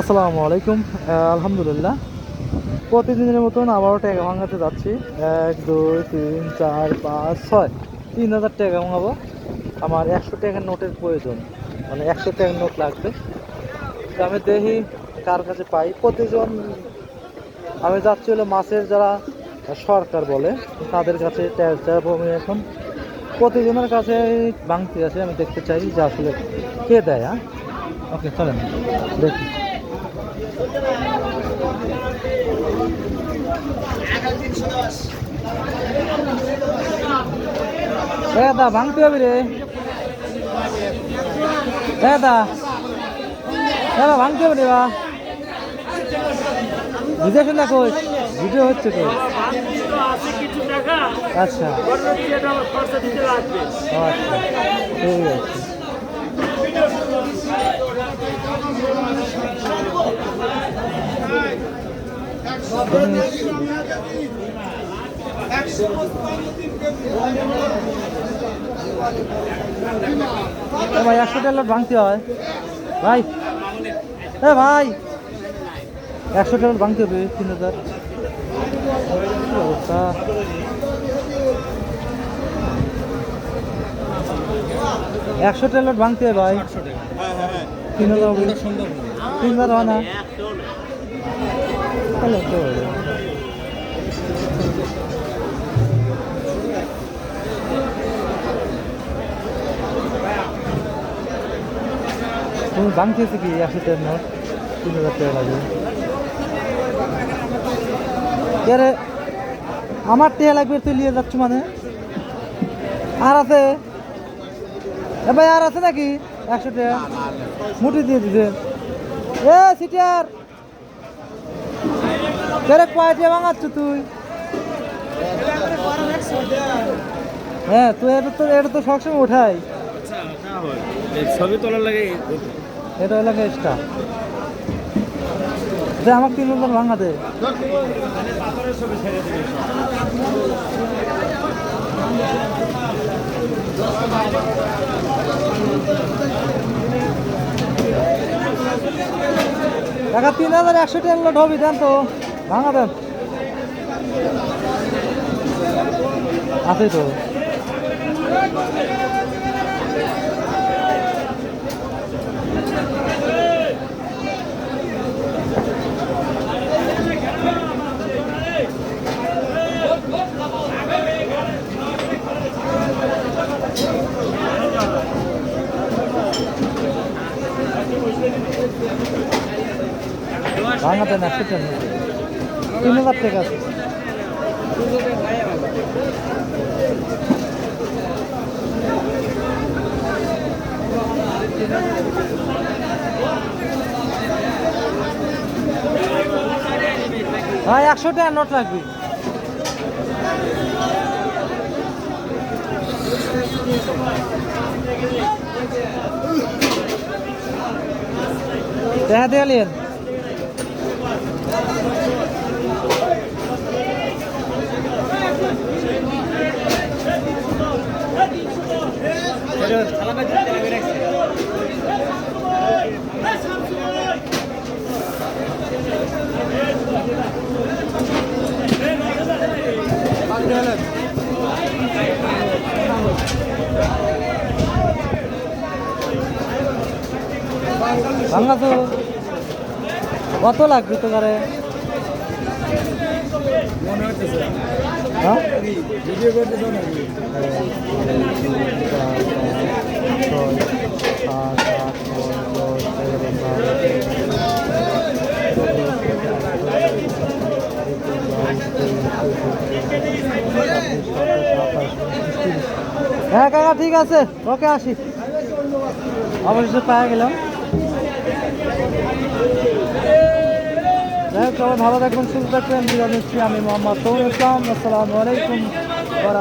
আসসালামু আলাইকুম। আলহামদুলিল্লাহ। প্রতিদিনের মতন আবারও টাকা ভাঙাতে যাচ্ছি। এক, দুই, তিন, চার, পাঁচ, ছয়। তিন হাজার টাকা ভাঙাবো। আমার একশো টাকার নোটের প্রয়োজন। মানে একশো টাকার নোট লাগবে। আমি দেখি কার কাছে পাই। প্রতিজন, আমি যাচ্ছি হলো মাছের যারা সরকার বলে, তাদের কাছে আমি এখন। প্রতিজনের কাছে ভাঙতে আছে আমি দেখতে চাই যে আসলে কে দেয় হ্যাঁ? ওকে চলেন। দেখি। দা, ভাঙতে হবে রে। দা। এ দা, ভাঙতে হবে রে বা। বুঝেছ না কই? ভিডিও হচ্ছে টাকা আচ্ছা। আচ্ছা ঠিক আছে। ভাই, একশো টেলার ভাঙতে হয়। ভাই হ্যাঁ ভাই, একশো টেলার ভাঙতে হবে, তিন হাজার। একশো টেলার ভাঙতে হয় ভাই। তিন হাজার হবে। তিন হাজার হয় না? তাহলে তো হবে। তুমি ভাঙতেছি কি? একশো টাকার নোট তিন হাজার টাকা লাগবে এরে আমার টেয়া লাগবে তুই নিয়ে যাচ্ছ মানে? আর আছে এ ভাই আর আছে নাকি? একশো টাকা। মুটি দিয়ে দিছে। এ সিটিয়ার কেরে কয়টা ভাঙাচ্ছ তুই হ্যাঁ তুই এটা তো এটা তো সবসময় উঠাই ছবি তোলার লাগে এটা হলো এক্সট্রা যে আমাকে তিন নম্বর ভাঙা দে টাকা তিন হাজার একশো টেন লোড হবে তো ভাঙা দেন আছে তো। ভাঙা দেন একশো টেন তিন হাজার আছে। ভাই একশো টাকা নোট লাগবে দেখা দিলেন ভাঙা তো কত লাগবে তো কারে হ্যাঁ হ্যাঁ কাকা ঠিক আছে। ওকে আসি। অবশেষে পাওয়া গেলাম। সবাই ভালো থাকবেন সুস্থ থাকবেন। বিদায় নিচ্ছি আমি মোহাম্মদ তৌর ইসলাম। আসসালামু আলাইকুম ওয়া